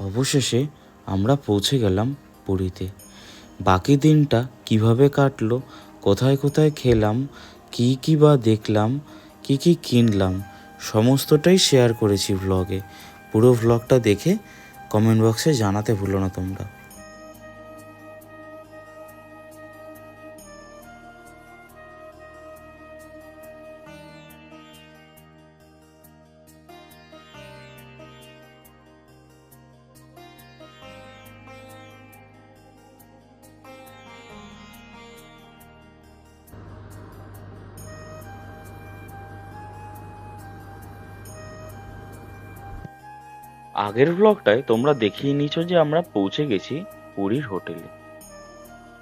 অবশেষে আমরা পৌঁছে গেলাম পুরীতে। বাকি দিনটা কীভাবে কাটলো, কোথায় কোথায় খেলাম, কি কি বা দেখলাম, কি কি কিনলাম, সমস্তটাই শেয়ার করেছি ব্লগে পুরো ভ্লগটা দেখে কমেন্ট বক্সে জানাতে ভুলো না তোমরা। আগের ব্লগটায় তোমরা দেখিয়ে নিয়েছো যে আমরা পৌঁছে গেছি পুরীর হোটেলে।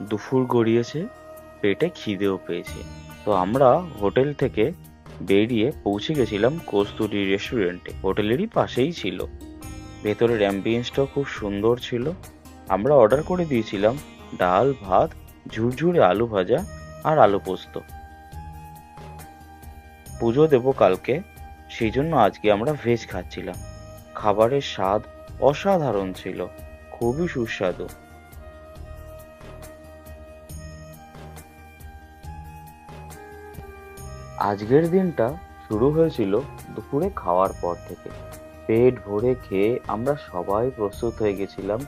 দুপুর গড়িয়েছে, পেটে খিদেও পেয়েছে। তো আমরা হোটেল থেকে বেরিয়ে পৌঁছে গেছিলাম কস্তুরি রেস্টুরেন্টে। হোটেলেরই পাশেই ছিল। ভেতরের অ্যাম্বিয়েন্সটাও খুব সুন্দর ছিল। আমরা অর্ডার করে দিয়েছিলাম ডাল, ভাত, ঝুরঝুরে আলু ভাজা আর আলু পোস্ত। পুজো দেবো কালকে, সেই জন্য আজকে আমরা ভেজ খাচ্ছিলাম। খাবারের স্বাদ অসাধারণ ছিল, খুবই সুস্বাদু। আজকের দিনটা শুরু হয়েছিল দুপুরে খাওয়ার পর থেকে। পেট ভরে খেয়ে আমরা সবাই প্রস্তুত হয়ে গেছিলাম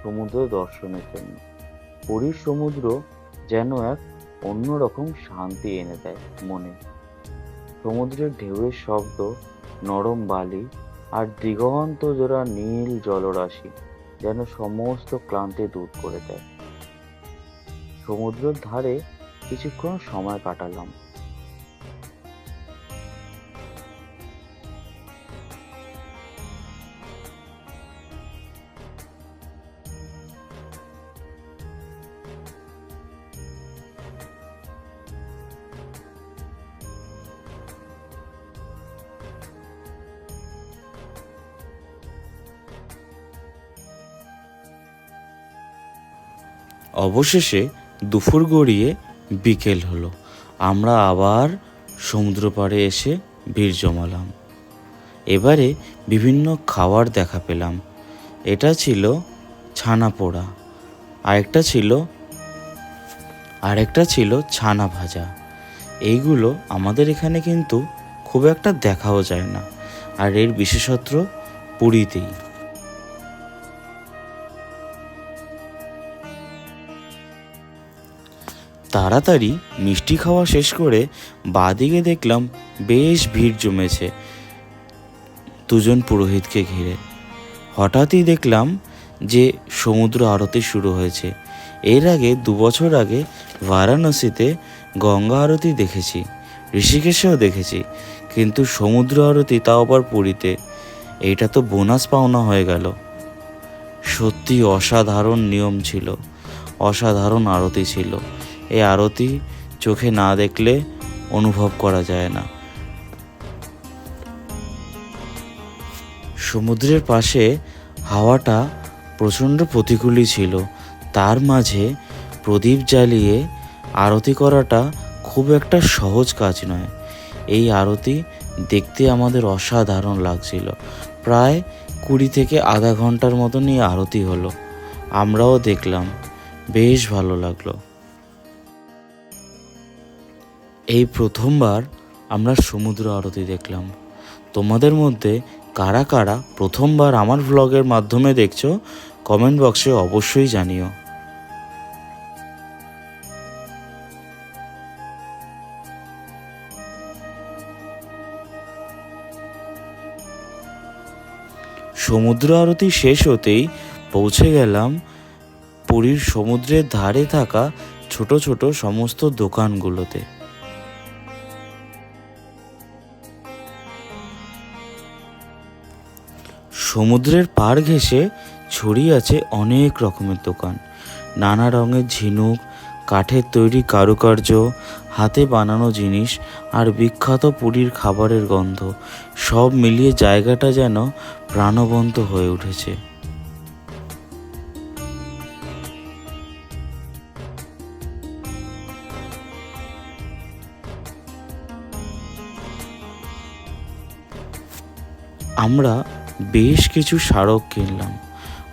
সমুদ্র দর্শনের জন্য। পুরীর সমুদ্র যেন এক অন্যরকম শান্তি এনে দেয় মনে। সমুদ্রের ঢেউয়ের শব্দ, নরম বালি আর দিগন্ত জোড়া নীল জলরাশি যেন সমস্ত ক্লান্তি দূর করে দেয়। সমুদ্রের ধারে কিছুক্ষণ সময় কাটালাম। অবশেষে দুপুর গড়িয়ে বিকেল হলো। আমরা আবার সমুদ্র পাড়ে এসে ভিড় জমালাম। এবারে বিভিন্ন খাবার দেখা পেলাম। এটা ছিল ছানা পোড়া আরেকটা ছিল আরেকটা ছিল ছানা ভাজা। এইগুলো আমাদের এখানে কিন্তু খুব একটা দেখাও যায় না। আর এর বিশেষত্ব পুরীতেই। তাড়াতাড়ি মিষ্টি খাওয়া শেষ করে বাদিকে দেখলাম বেশ ভিড় জমেছে দুজন পুরোহিতকে ঘিরে। হঠাৎই দেখলাম যে সমুদ্র আরতি শুরু হয়েছে। এর আগে, দু বছর আগে বারাণসীতে গঙ্গা আরতি দেখেছি, ঋষিকেশেও দেখেছি, কিন্তু সমুদ্র আরতি তাও আবার পুরীতে। এইটা তো বোনাস পাওনা হয়ে গেল। সত্যি অসাধারণ নিয়ম ছিল, অসাধারণ আরতি ছিল। এই আরতি চোখে না দেখলে অনুভব করা যায় না। সমুদ্রের পাশে হাওয়াটা প্রচণ্ড প্রতিকূলই ছিল। তার মাঝে প্রদীপ জ্বালিয়ে আরতি করাটা খুব একটা সহজ কাজ নয়। এই আরতি দেখতে আমাদের অসাধারণ লাগছিল। প্রায় কুড়ি থেকে আধা ঘণ্টার মতন এই আরতি হলো। আমরাও দেখলাম। বেশ ভালো লাগল। এই প্রথমবার আমরা সমুদ্র আরতি দেখলাম। তোমাদের মধ্যে কারা কারা প্রথমবার আমার ভ্লগের মাধ্যমে দেখছ কমেন্ট বক্সে অবশ্যই জানিও। সমুদ্র আরতি শেষ হতেই পৌঁছে গেলাম পুরীর সমুদ্রের ধারে থাকা ছোট ছোট সমস্ত দোকানগুলোতে। সমুদ্রের পাড় ঘেঁষে ছড়িয়ে আছে অনেক রকমের দোকান। নানা রঙের ঝিনুক, কাঠের তৈরি কারুকার্য, হাতে বানানো জিনিস আর বিখ্যাত পুরীর খাবারের গন্ধ, সব মিলিয়ে জায়গাটা যেন প্রাণবন্ত হয়ে উঠেছে। আমরা বেশ কিছু স্মারক কিনলাম।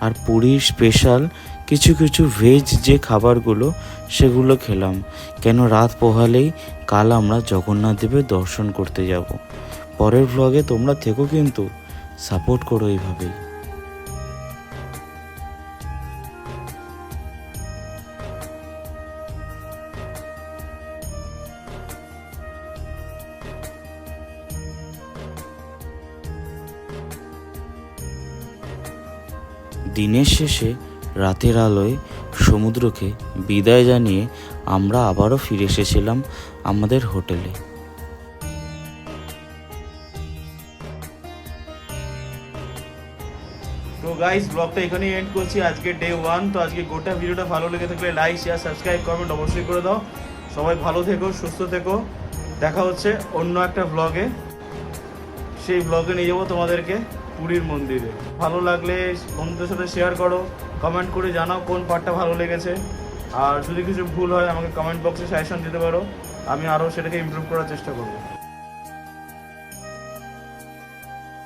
আর পুরীর স্পেশাল কিছু কিছু ভেজ যে খাবারগুলো, সেগুলো খেলাম। কেন রাত পোহালেই কাল আমরা জগন্নাথ দেবের দর্শন করতে যাব। পরের ভ্লগে তোমরা থেকো কিন্তু সাপোর্ট করো এইভাবেই। দিনের শেষে রাতের আলোয় সমুদ্রকে বিদায় জানিয়ে আমরা আবারও ফিরে এসেছিলাম আমাদের হোটেলে। তো গাইস ব্লগটা এখানেই এন্ড করছি। আজকে ডে ওয়ান তো আজকে গোটা ভিডিওটা ভালো লেগে থাকলে লাইক শেয়ার সাবস্ক্রাইব কমেন্ট অবশ্যই করে দাও। সবাই ভালো থেকো, সুস্থ থেকো। দেখা হচ্ছে অন্য একটা ব্লগে সেই ব্লগে নিয়ে যাব তোমাদেরকে। পুরীর মন্দিরে। ভালো লাগলে বন্ধুদের সাথে শেয়ার করো কমেন্ট করে জানাও কোন পার্টটা ভালো লেগেছে। আর যদি কিছু ভুল হয়, আমাকে কমেন্ট বক্সে সাজেশন দিতে পারো। আমি আরও সেটাকে ইমপ্রুভ করার চেষ্টা করব।